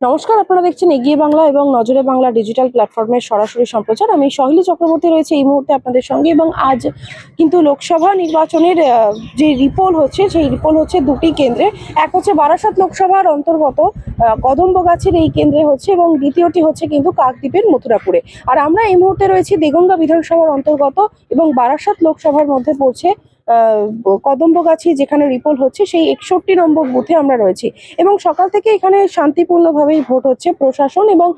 নমস্কার, আপনারা দেখছেন এগিয়ে বাংলা এবং নজরে বাংলা ডিজিটাল প্ল্যাটফর্মের সরাসরি সম্প্রচার। আমি সহিলি চক্রবর্তী রয়েছে এই মুহূর্তে আপনাদের সঙ্গে এবং আজ কিন্তু লোকসভা নির্বাচনের যে রিপোল হচ্ছে, সেই রিপোল হচ্ছে দুটি কেন্দ্রে। এক হচ্ছে বারাসাত লোকসভার অন্তর্গত কদম্বগাছির এই কেন্দ্রে হচ্ছে এবং দ্বিতীয়টি হচ্ছে কিন্তু কাকদ্বীপের মথুরাপুরে। আর আমরা এই মুহূর্তে রয়েছি দেগঙ্গা বিধানসভার অন্তর্গত এবং বারাসাত লোকসভার মধ্যে পড়ছে কদম্বগাছি যেখানে রিপোল হচ্ছে, সেই একষট্টি নম্বর বুথে আমরা রয়েছি। এবং সকাল থেকে এখানে শান্তিপূর্ণভাবেই ভোট হচ্ছে প্রশাসন এবং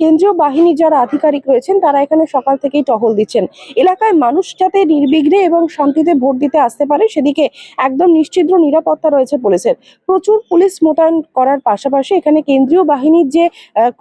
কেন্দ্রীয় বাহিনীর যারা আধিকারিক রয়েছেন, তারা এখানে সকাল থেকেই টহল দিচ্ছেন। এলাকায় মানুষ যাতে নির্বিঘ্নে এবং শান্তিতে ভোট দিতে আসতে পারে, সেদিকে একদম নিশ্চিদ্র নিরাপত্তা রয়েছে পুলিশের। প্রচুর পুলিশ মোতায়েন করার পাশাপাশি এখানে কেন্দ্রীয় বাহিনীর যে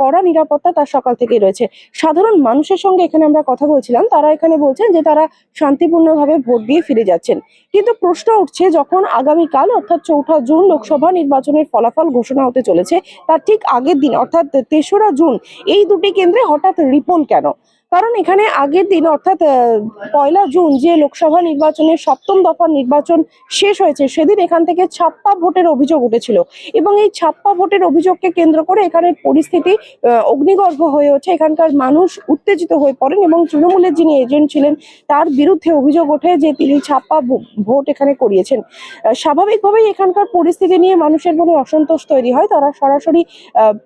কড়া নিরাপত্তা তার সকাল থেকেই রয়েছে। সাধারণ মানুষের সঙ্গে এখানে আমরা কথা বলছিলাম, তারা এখানে বলছেন যে তারা শান্তিপূর্ণভাবে ভোট দিয়ে ফিরে যাচ্ছেন। কিন্তু প্রশ্ন উঠছে যখন আগামীকাল, অর্থাৎ চৌঠা জুন লোকসভা নির্বাচনের ফলাফল ঘোষণা হতে চলেছে, তার ঠিক আগের দিন, অর্থাৎ তেসরা জুন, এই দুটি কেন্দ্রে হঠাৎ রিপোল কেন? কারণ এখানে আগের দিন, অর্থাৎ পয়লা জুন যে লোকসভা নির্বাচনের সপ্তম দফার নির্বাচন শেষ হয়েছে, সেদিন এখান থেকে ছাপ্পা ভোটের অভিযোগ উঠেছিল। এবং এই ছাপ্পা ভোটের অভিযোগকে কেন্দ্র করে এখানের পরিস্থিতি অগ্নিগর্ভ হয়ে ওঠে। এখানকার মানুষ উত্তেজিত হয়ে পড়েন এবং তৃণমূলের যিনি এজেন্ট ছিলেন, তার বিরুদ্ধে অভিযোগ ওঠে যে তিনি ছাপ্পা ভোট এখানে করিয়েছেন। স্বাভাবিকভাবেই এখানকার পরিস্থিতি নিয়ে মানুষের মনে অসন্তোষ তৈরি হয়। তারা সরাসরি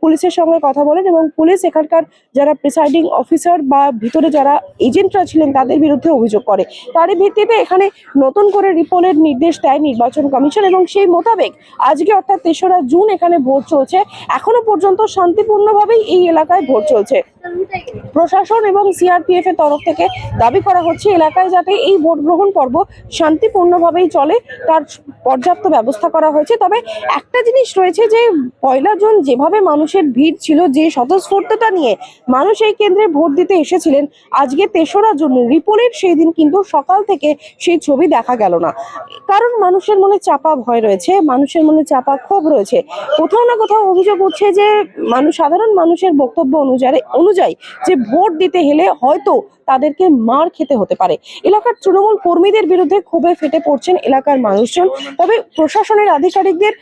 পুলিশের সঙ্গে কথা বলেন এবং পুলিশ এখানকার যারা প্রিসাইডিং অফিসার বা ভিতরে যারা এজেন্টরা ছিলেন তাদের বিরুদ্ধে অভিযোগ করে। তারই ভিত্তিতে এখানে নতুন করে রিপোর্টের নির্দেশ দেয় নির্বাচন কমিশন এবং সেই মোতাবেক আজকে অর্থাৎ তেসরা জুন এখানে ভোট চলছে। এখনও পর্যন্ত শান্তিপূর্ণভাবেই এই এলাকায় ভোট চলছে। প্রশাসন এবং সিআরপিএফ এর তরফ থেকে দাবি করা হচ্ছে, এলাকায় যাতে এই ভোট গ্রহণ পর্ব শান্তিপূর্ণভাবেই চলে। তার পর্যাপ্ত ব্যবস্থা করা হয়েছে। তবে একটা জিনিস রয়েছে যে, পয়লা জুন যেভাবে মানুষের ভিড় ছিল, যে স্বতঃস্ফূর্ততা নিয়ে মানুষ এই কেন্দ্রে ভোট দিতে এসেছিলেন, আজকে তেসরা জুন রিপোলের সেই দিন কিন্তু সকাল থেকে সেই ছবি দেখা গেল না। কারণ মানুষের মনে চাপা ভয় রয়েছে, মানুষের মনে চাপা ক্ষোভ রয়েছে। কোথাও না কোথাও অভিযোগ উঠছে যে মানুষ সাধারণ মানুষের বক্তব্য অনুযায়ী অনুযায়ী যে ভোট দিতে হেলে হয়তো তাদেরকে মার খেতে হতে পারে। এলাকার তৃণমূল কর্মীদের বিরুদ্ধে ক্ষোভে ফেটে পড়ছেন এলাকার মানুষজন। তবে প্রশাসনের আধিকারিকদের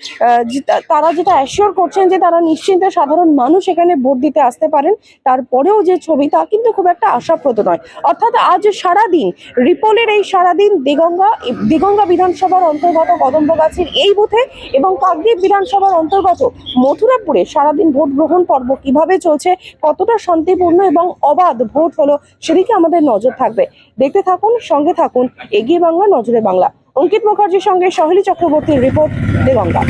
তারা যেটা অ্যাসিওর করছেন যে তারা নিশ্চিন্তে সাধারণ মানুষ এখানে ভোট দিতে আসতে পারেন, তারপরেও যে ছবি তা কিন্তু খুব একটা আশাপ্রদ নয়। অর্থাৎ আজ সারাদিন, রিপোলের এই সারাদিন দিগঙ্গা দিগঙ্গা বিধানসভার অন্তর্গত কদম্বগাছির এই বুথে এবং কাকদ্বীপ বিধানসভার অন্তর্গত মথুরাপুরে সারাদিন ভোট গ্রহণ পর্ব কীভাবে চলছে, কতটা শান্তিপূর্ণ এবং অবাধ ভোট হলো, সেদিকে আমাদের নজর থাকবে। দেখতে থাকুন, সঙ্গে থাকুন, এগিয়ে বাংলা নজরে বাংলা। অঙ্কিত মুখার্জির সঙ্গে সহেলি চক্রবর্তীর রিপোর্ট দিগঙ্গা।